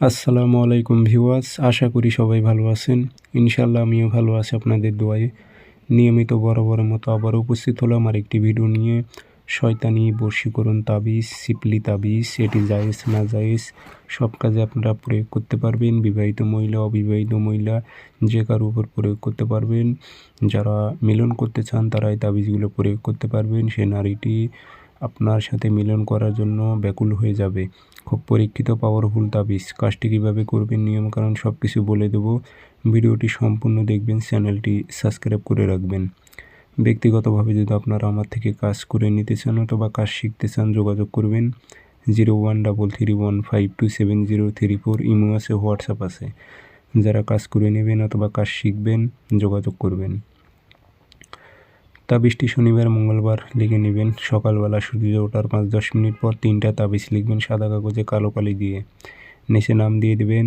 আসসালামু আলাইকুম ভিউয়ার্স, আশা করি সবাই ভালো আছেন। ইনশাল্লাহ আমিও ভালো আছি আপনাদের দোয়ায়। নিয়মিত বরাবরের মতো আবার উপস্থিত হলাম আর একটি ভিডিও নিয়ে। শয়তানি, বর্ষীকরণ, তাবিজ সিপলি তাবিজ এটি জায়েজ না জায়েজ, সব কাজে আপনারা প্রয়োগ করতে পারবেন। বিবাহিত মহিলা, অবিবাহিত মহিলা, যে কারও উপর প্রয়োগ করতে পারবেন। যারা মিলন করতে চান তারা এই তাবিজগুলো প্রয়োগ করতে পারবেন। সে নারীটি আপনার সাথে মিলন করার জন্য ব্যাকুল হয়ে যাবে। খুব পরীক্ষিত পাওয়ারফুল তাবিজ। কাজটি কীভাবে করবেন, নিয়মকানুন সব কিছু বলে দেব। ভিডিওটি সম্পূর্ণ দেখবেন, চ্যানেলটি সাবস্ক্রাইব করে রাখবেন। ব্যক্তিগতভাবে যদি আপনারা আমার থেকে কাজ করে নিতে চান অথবা কাজ শিখতে চান, যোগাযোগ করবেন। Zero one double three one five two seven zero three four imo আছে, হোয়াটসঅ্যাপ আছে। যারা কাজ করে নেবেন অথবা কাজ শিখবেন, যোগাযোগ করবেন। তাবিজটি শনিবার, মঙ্গলবার লিখে নেবেন। সকালবেলা সূর্য ওঠার পাঁচ দশ মিনিট পর তিনটা তাবিজ লিখবেন সাদা কাগজে কালো কালি দিয়ে। নিচে নাম দিয়ে দেবেন,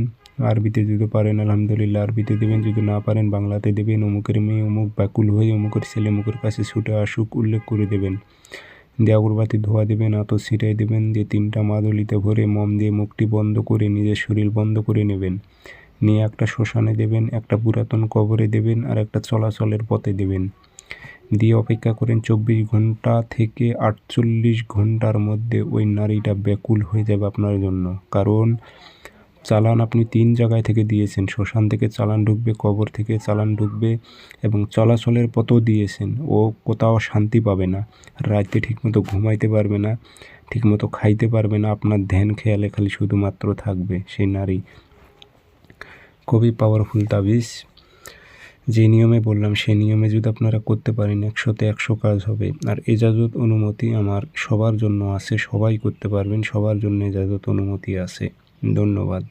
আরবিতে যদি পারেন আলহামদুলিল্লাহ, আরবিতে দেবেন, যদি না পারেন বাংলাতে দেবেন, অমুকের মেয়ে, অমুক ব্যাকুল হয়ে অমুকের ছেলে মুখের কাছে ছুটে আসুক, উল্লেখ করে দেবেন। দিয়ে আগরবাতি ধোয়া দেবেন, আতর ছিটাই দেবেন দিয়ে তিনটা মাদুলিতে ভরে মম দিয়ে মুখটি বন্ধ করে নিজের শরীর বন্ধ করে নেবেন। নিয়ে একটা শ্মশানে দেবেন, একটা পুরাতন কবরে দেবেন, আর একটা চলাচলের পথে দেবেন। দিয়ে অপেক্ষা করেন চব্বিশ ঘণ্টা থেকে আটচল্লিশ ঘণ্টার মধ্যে ওই নারীটা ব্যাকুল হয়ে যাবে আপনার জন্য। কারণ চালান আপনি তিন জায়গায় থেকে দিয়েছেন। শ্মশান থেকে চালান ঢুকবে, কবর থেকে চালান ঢুকবে এবং চলাচলের পথও দিয়েছেন। ও কোথাও শান্তি পাবে না। রাতে ঠিকমতো ঘুমাইতে পারবে না, ঠিকমতো খাইতে পারবে না। আপনার ধ্যান খেয়ালে খালি শুধুমাত্র থাকবে সেই নারী। খুবই পাওয়ারফুল তাবিজ। যে নিয়মে বললাম সেই নিয়মে যদি আপনারা করতে পারেন, একশোতে একশো কাজ হবে। আর এজাজত অনুমতি আমার সবার জন্য আছে, সবাই করতে পারবেন, সবার জন্য এজাজত অনুমতি আছে। ধন্যবাদ।